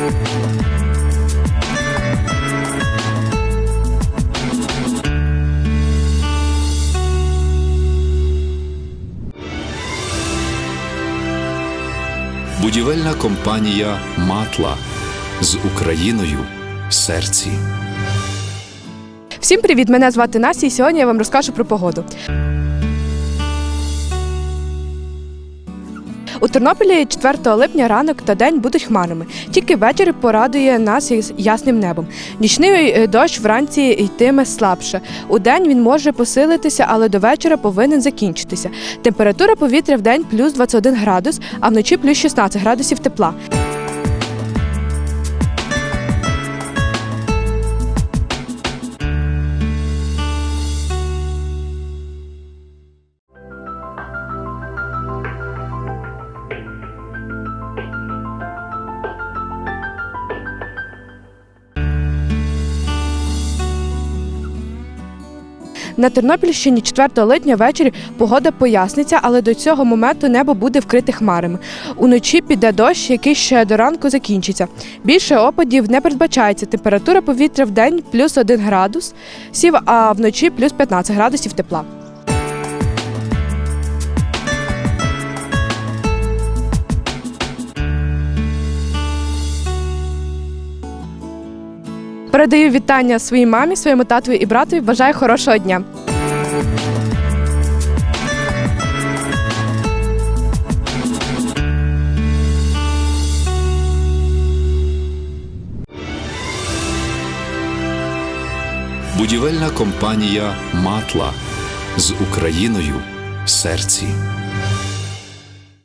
Будівельна компанія Матла з Україною в серці. Всім привіт! Мене звати Настя, і сьогодні я вам розкажу про погоду. У Тернополі 4 липня ранок та день будуть хмарами. Тільки вечір порадує нас із ясним небом. Нічний е, дощ вранці йтиме слабше. У день він може посилитися, але до вечора повинен закінчитися. Температура повітря в день плюс 21 градус, а вночі плюс 16 градусів тепла. На Тернопільщині 4 липня ввечері погода поясниться, але до цього моменту небо буде вкрите хмарами. Уночі піде дощ, який ще до ранку закінчиться. Більше опадів не передбачається. Температура повітря в день плюс 1 градус, сів, а вночі плюс 15 градусів тепла. Передаю вітання своїй мамі, своєму татові і братові. Бажаю хорошого дня. Будівельна компанія Матла з Україною в серці.